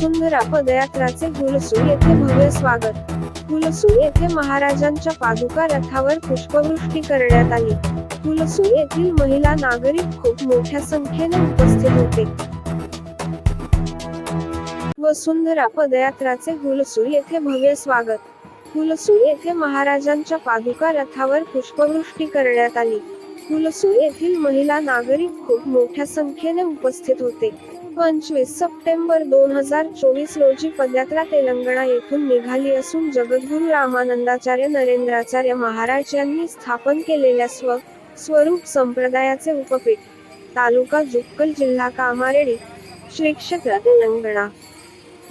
वसुंधरा पदयात्राचे हुलसूर येथे भव्य स्वागत. हुलसूर येथे महाराजांच्या पादुका रथावर पुष्पवृष्टी करण्यात आली. हुलसूर येथील महिला नागरिक खूप मोठ्या संख्येने उपस्थित होते. वसुंधरा पदयात्राचे हुलसूर येथे भव्य स्वागत. हुलसूर येथे महाराजांच्या पादुका रथावर पुष्पवृष्टी करण्यात आली. हुलसूर येथील महिला नागरिक खूप मोठ्या संख्येने उपस्थित होते. पंचवीस सप्टेंबर दोन हजार चोवीस रोजी पदयात्रा तेलंगणा येथून निघाली असून जगद्गुरु रामानंदाचार्य नरेंद्राचार्य महाराज यांनी स्थापन केलेल्या स्व स्वरूप संप्रदायाचे उपपीठ तालुका जुक्कल जिल्हा कामारेडी श्री क्षेत्र तेलंगणा.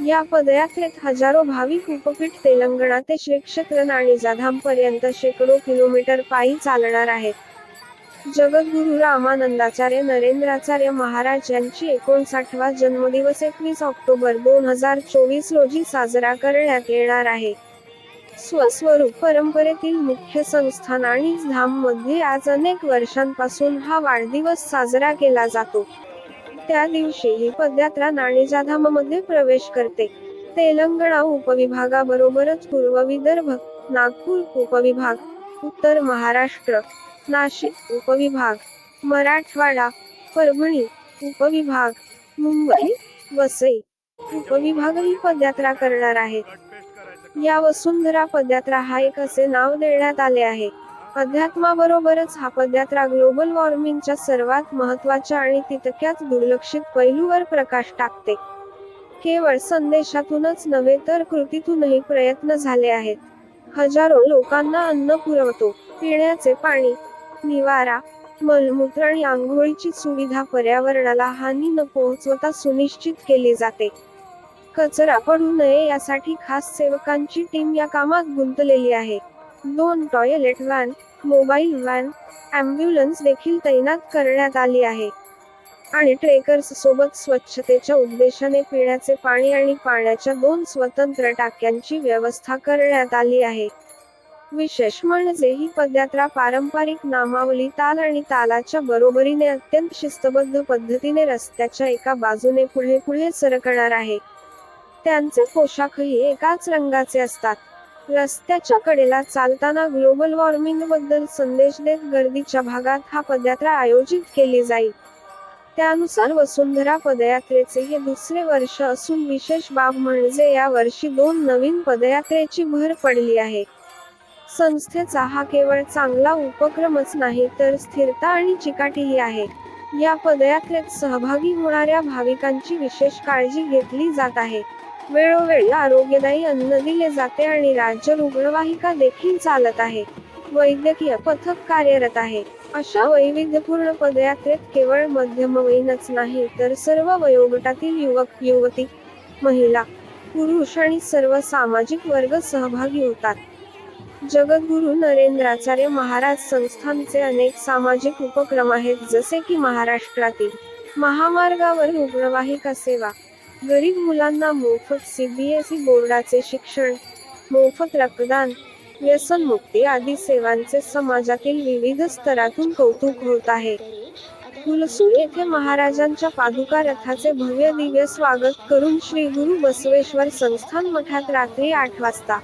या पदयात्रेत हजारो भाविक उपपीठ तेलंगणा ते श्री क्षेत्र आणि पर्यंत शेकडो किलोमीटर पायी चालणार आहेत. जगद्गुरु रामानंदाचार्य नरेंद्राचार्य महाराज यांची एकोणसाठवा जन्मदिवस एकवीस ऑक्टोबर दोन हजार चोवीस रोजी साजरा करण्यात येणार आहे. स्वस्वरूप परंपरेतील मुख्य संस्थान आणि धाममध्ये आज अनेक वर्षांपासून हा वाढदिवस साजरा केला जातो. त्या दिवशी ही पदयात्रा नाणेजाधाममध्ये प्रवेश करते. तेलंगणा उपविभागाबरोबरच पूर्व विदर्भ नागपूर उपविभाग उत्तर महाराष्ट्र नाशिक उपविभाग मराठवाडा परभणी उपविभाग मुंबई वसई उपविभाग ही पदयात्रा करणार आहेत. या वसुंधरा पदयात्रा हा एक असे नाव देण्यात आले आहे. अध्यात्माबरोबरच हा पदयात्रा ग्लोबल वॉर्मिंगच्या सर्वात महत्त्वाच्या आणि तितक्याच दुर्लक्षित पैलूवर प्रकाश टाकते. केवळ संदेशातूनच नव्हे तर कृतीतूनही प्रयत्न झाले आहेत. हजारो लोकांना अन्न पुरवतो पिण्याचे पाणी निवारा. मलमूत्र आणि आंघोळीची सुविधा पर्यावरणाला हानी न पोहोचवता सुनिश्चित केली जाते. कचरा पडू नये यासाठी खास सेवकांची टीम या कामात गुंतलेली आहे. दोन toilet van mobile van ambulance देखील तैनात करण्यात आली आहे. आणि ट्रेकर्स सोबत स्वच्छतेच्या उद्देशाने पिण्याचे पाणी आणि पाण्याच्या दोन स्वतंत्र टाक्यांची व्यवस्था करण्यात आली आहे. विशेष म्हणजे ही पदयात्रा पारंपरिक नामावली ताल आणि तालाच्या बरोबरीने अत्यंत शिस्तबद्ध पद्धतीने रस्त्याच्या एका बाजूने पुढे पुढे सरकणार आहे. त्यांचे पोशाखही एकाच रंगाचे असतात. रस्त्याच्या कडेला चालताना ग्लोबल वॉर्मिंगबद्दल संदेश देत गर्दीच्या भागात हा पदयात्रा आयोजित केली जाईल. त्यानुसार वसुंधरा पदयात्रेचे हे दुसरे वर्ष असून विशेष बाब म्हणजे या वर्षी दोन नवीन पदयात्रेची भर पडली आहे. संस्थेचा हा केवळ चांगला उपक्रमच नाही तर स्थिरता आणि चिकाटीही आहे. या पदयात्रेत सहभागी होणाऱ्या भाविकांची विशेष काळजी घेतली जात आहे. वेळोवेळी आरोग्यदायी अन्न दिले जाते आणि राज्य रुग्णवाहिका देखील चालत आहे. वैद्यकीय पथक कार्यरत आहे. अशा वैविध्यपूर्ण पदयात्रेत केवळ मध्यमवयीनच नाही तर सर्व वयोगटातील युवक युवती महिला पुरुष आणि सर्व सामाजिक वर्ग सहभागी होतात. जगद्गुरु नरेंद्राचार्य महाराज संस्थानचे अनेक सामाजिक उपक्रम आहेत जसे की महाराष्ट्रातील महामार्गावर रुग्णवाहिका सेवा गरीब मुलांना मोफत सीबीएसई बोर्डाचे शिक्षण मोफत रक्तदान व्यसनमुक्ती आदी सेवांचे समाजातील विविध स्तरातून कौतुक होत आहे. कुलसूर येथे महाराजांच्या पादुका रथाचे भव्य दिव्य स्वागत करून श्री गुरु बसवेश्वर संस्थान मठात रात्री आठ वाजता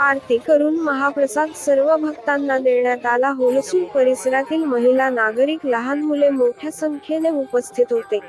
आरती करून महाप्रसाद सर्व भक्तांना देण्यात आला. होलसूर परिसरातील महिला नागरिक लहान मुले मोठ्या संख्येने उपस्थित होते.